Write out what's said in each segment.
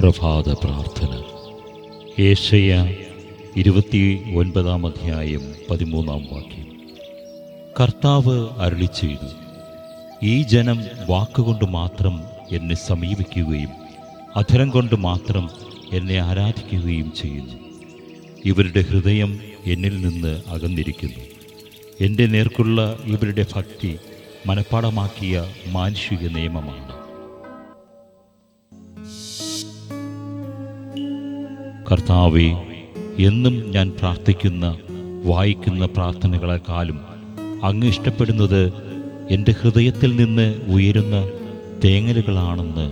പ്രഭാത പ്രാർത്ഥന. ഏഷയ ഇരുപത്തി ഒൻപതാം അധ്യായം പതിമൂന്നാം വാക്യം. കർത്താവ് അരുളി ചെയ്തു ഈ ജനം വാക്കുകൊണ്ട് മാത്രം എന്നെ സമീപിക്കുകയും അധരം കൊണ്ട് മാത്രം എന്നെ ആരാധിക്കുകയും ചെയ്യുന്നു. ഇവരുടെ ഹൃദയം എന്നിൽ നിന്ന് അകന്നിരിക്കുന്നു. എന്റെ നേർക്കുള്ള ഇവരുടെ ഭക്തി മനപ്പാടമാക്കിയ മാനുഷിക നിയമമാണ്. കർത്താവെ എന്നും ഞാൻ പ്രാർത്ഥിക്കുന്ന വായിക്കുന്ന പ്രാർത്ഥനകളെക്കാളും അങ്ങ് ഇഷ്ടപ്പെടുന്നത് എന്റെ ഹൃദയത്തിൽ നിന്ന് ഉയരുന്ന തേങ്ങലുകളാണെന്ന്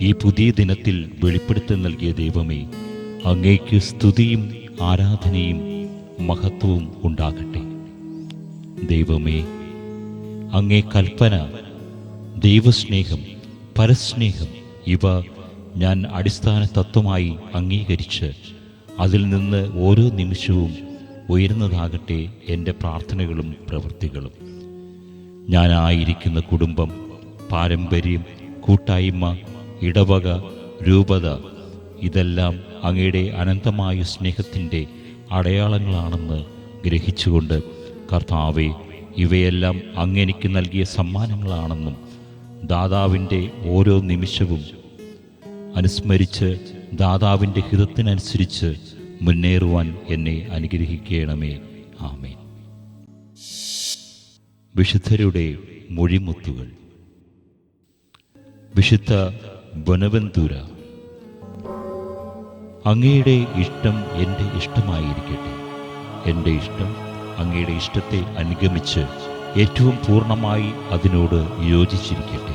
ഈ പുതിയ ദിനത്തിൽ വെളിപ്പെടുത്തി നൽകിയ ദൈവമേ അങ്ങേക്ക് സ്തുതിയും ആരാധനയും മഹത്വവും ഉണ്ടാകട്ടെ. ദൈവമേ അങ്ങേ കൽപ്പന ദൈവസ്നേഹം പരസ്നേഹം ഇവ ഞാൻ അടിസ്ഥാന തത്വമായി അംഗീകരിച്ച് അതിൽ നിന്ന് ഓരോ നിമിഷവും ഉയരുന്നതാകട്ടെ എന്റെ പ്രാർത്ഥനകളും പ്രവൃത്തികളും. ഞാനായിരിക്കുന്ന കുടുംബം പാരമ്പര്യം കൂട്ടായ്മ ഇടവക രൂപത ഇതെല്ലാം അങ്ങയുടെ അനന്തമായ സ്നേഹത്തിന്റെ അടയാളങ്ങളാണെന്ന് ഗ്രഹിച്ചുകൊണ്ട് കർത്താവെ ഇവയെല്ലാം അങ്ങെനിക്ക് നൽകിയ സമ്മാനങ്ങളാണെന്നും ദാതാവിന്റെ ഓരോ നിമിഷവും അനുസ്മരിച്ച് ദാതാവിന്റെ ഹിതത്തിനനുസരിച്ച് മുന്നേറുവാൻ എന്നെ അനുഗ്രഹിക്കണമേ. ആമേൻ. വിശുദ്ധരുടെ മൊഴിമുത്തുകൾ. വിശുദ്ധ ബനവന്തൂര അങ്ങയുടെ ഇഷ്ടം എന്റെ ഇഷ്ടമായിരിക്കട്ടെ. എന്റെ ഇഷ്ടം അങ്ങയുടെ ഇഷ്ടത്തെ അനുഗമിച്ച് ഏറ്റവും പൂർണമായി അതിനോട് യോജിച്ചിരിക്കട്ടെ.